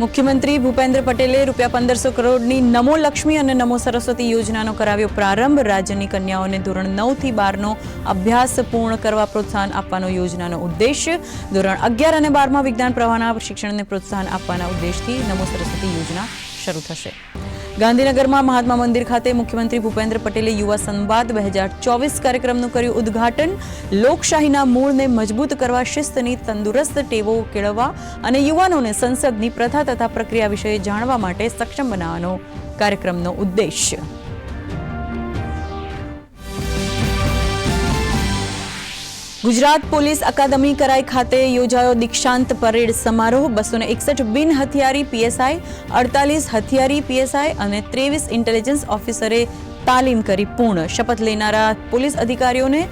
મુખ્યમંત્રી ભૂપેન્દ્ર પટેલે રૂપિયા પંદરસો કરોડની નમો લક્ષ્મી અને નમો સરસ્વતી યોજનાનો કરાવ્યો પ્રારંભ. રાજ્યની કન્યાઓને ધોરણ નવથી બારનો અભ્યાસ પૂર્ણ કરવા પ્રોત્સાહન આપવાનો યોજનાનો ઉદ્દેશ. ધોરણ અગિયાર અને બારમાં વિજ્ઞાન પ્રવાહના શિક્ષણને પ્રોત્સાહન આપવાના ઉદ્દેશથી નમો સરસ્વતી યોજના શરૂ થશે. ગાંધીનગરમાં મહાત્મા મંદિર ખાતે મુખ્યમંત્રી ભૂપેન્દ્ર પટેલે યુવા સંવાદ બે હજાર ચોવીસ કાર્યક્રમનું કર્યું ઉદ્ઘાટન. લોકશાહીના મૂળને મજબૂત કરવા શિસ્તની તંદુરસ્ત ટેવો કેળવવા અને યુવાનોને સંસદની પ્રથા તથા પ્રક્રિયા વિશે જાણવા માટે સક્ષમ બનાવવાનો કાર્યક્રમનો ઉદ્દેશ્ય ગુજરાત પોલીસ અકાદમી કરાઈ ખાતે યોજાયો દીક્ષાંત પરેડ સમારોહ. બસો એકસઠ બિન હથિયારી પીએસઆઈ, અડતાલીસ હથિયારી પીએસઆઈ અને ત્રેવીસ ઇન્ટેલિજન્સ ઓફિસરે તાલીમ કરી પૂર્ણ. શપથ લેનારા પોલીસ અધિકારીઓને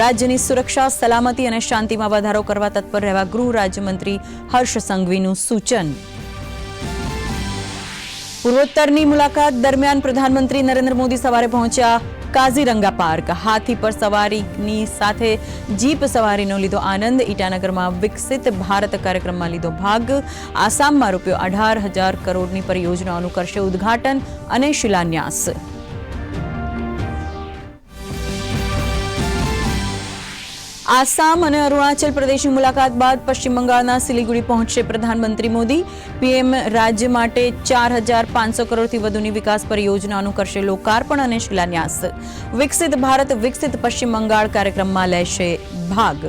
રાજ્યની સુરક્ષા, સલામતી અને શાંતિમાં વધારો કરવા તત્પર રહેવા ગૃહ રાજ્યમંત્રી હર્ષ સંઘવીનું સૂચન. પૂર્વોત્તરની મુલાકાત દરમિયાન પ્રધાનમંત્રી નરેન્દ્ર મોદી સવારે પહોંચ્યા કાઝીરંગા પાર્ક. હાથી પર સવારીની સાથે જીપ સવારીનો લીધો આનંદ. ઈટાનગરમાં વિકસિત ભારત કાર્યક્રમમાં લીધો ભાગ. આસામમાં રૂપિયો અઢાર હજાર કરોડની પરિયોજનાઓનું કરશે ઉદ્ઘાટન અને શિલાન્યાસ. આસામ અને અરુણાચલ પ્રદેશની મુલાકાત બાદ પશ્ચિમ બંગાળના સિલિગુડી પહોંચશે પ્રધાનમંત્રી મોદી. પીએમ રાજ્ય માટે ચાર હજાર પાંચસો કરોડથી વધુની વિકાસ પરિયોજનાનું કરશે લોકાર્પણ અને શિલાન્યાસ. વિકસિત ભારત, વિકસિત પશ્ચિમ બંગાળ કાર્યક્રમમાં લેશે ભાગ.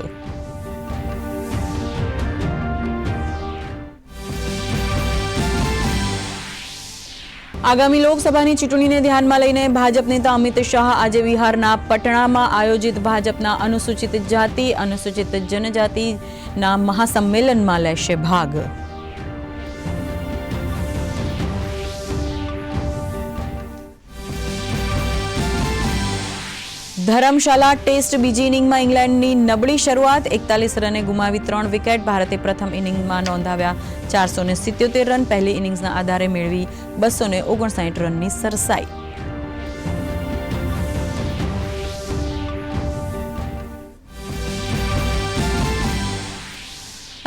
આગામી લોકસભાની ચૂંટણીને ધ્યાનમાં લઈને ભાજપ નેતા અમિત શાહ આજે બિહારના પટણામાં આયોજિત ભાજપના અનુસૂચિત જાતિ, અનુસૂચિત જનજાતિના મહાસંમેલનમાં લેશે ભાગ. ધરમશાલા ટેસ્ટ બીજી ઇનિંગમાં ઇંગ્લેન્ડની નબળી શરૂઆત, એકતાલીસ રને ગુમાવી ત્રણ વિકેટ. ભારતે પ્રથમ ઇનિંગમાં નોંધાવ્યા ચારસો સિત્યોતેર રન. પહેલી ઇનિંગ્સના આધારે મેળવી બસો ઓગણસાઠ રનની સરસાઈ.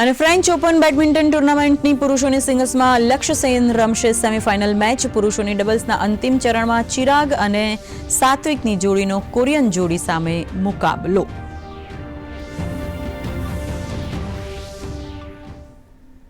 અને ફ્રેન્ચ ઓપન બેડમિન્ટન ટુર્નામેન્ટની પુરુષોની સિંગલ્સમાં લક્ષ્ય સેન રમશે સેમીફાઇનલ મેચ પુરુષોની ડબલ્સના અંતિમ ચરણમાં ચિરાગ અને સાત્વિકની જોડીનો કોરિયન જોડી સામે મુકાબલો.